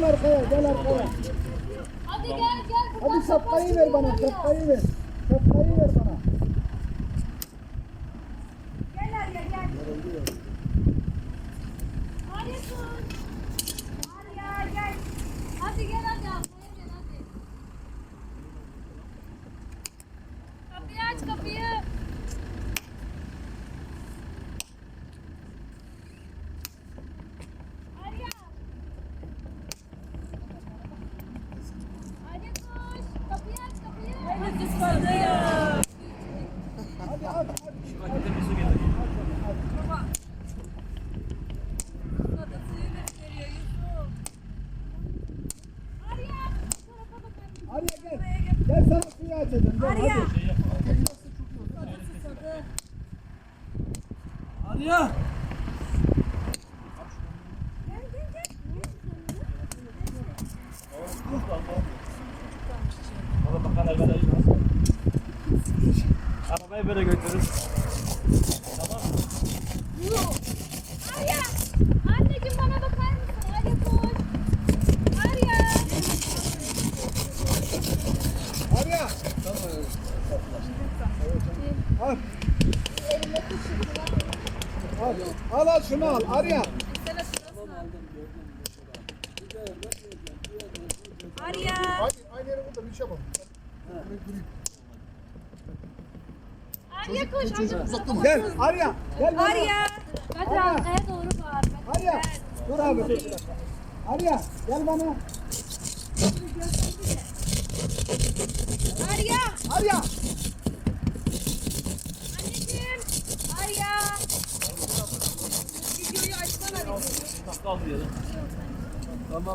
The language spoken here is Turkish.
Gel arkaya gel arkaya. Hadi gel gel. Hadi şapkayı ver bana şapkayı ver. Şapkayı ver bana. Gel Arya gel. Arya dur. Arya gel. Hadi gel hadi ablaya gel hadi. Kapıyı aç kapıyı. Arya. Arya koş. Kapıyı aç kapıyı. Hadi ısmarlayın. Hadi hadi hadi. Arya. bu tarafa bakar mısın? Arya gel. Gel sana suyu açacağım. Gel, Arya. hadi. Arya. Baba bakar arkadaş. Arabayı böyle götürür. Tamam mı? Arya! Anneciğim bana bakar mısın? Arya koş. Arya! Arya. Al. Al. Al al şunu al. Arya. Arya! Aynı, aynı yere burada bir şey yapalım. Arya koş. Arya. Gel Arya. Gel bana. Arya! Hadi Arya. arkaya doğru bağır. Arya. Dur abi. Arya gel bana. Arya! Arya. Anneciğim! Arya! Videoyu açsana bir. Dakika almayalım.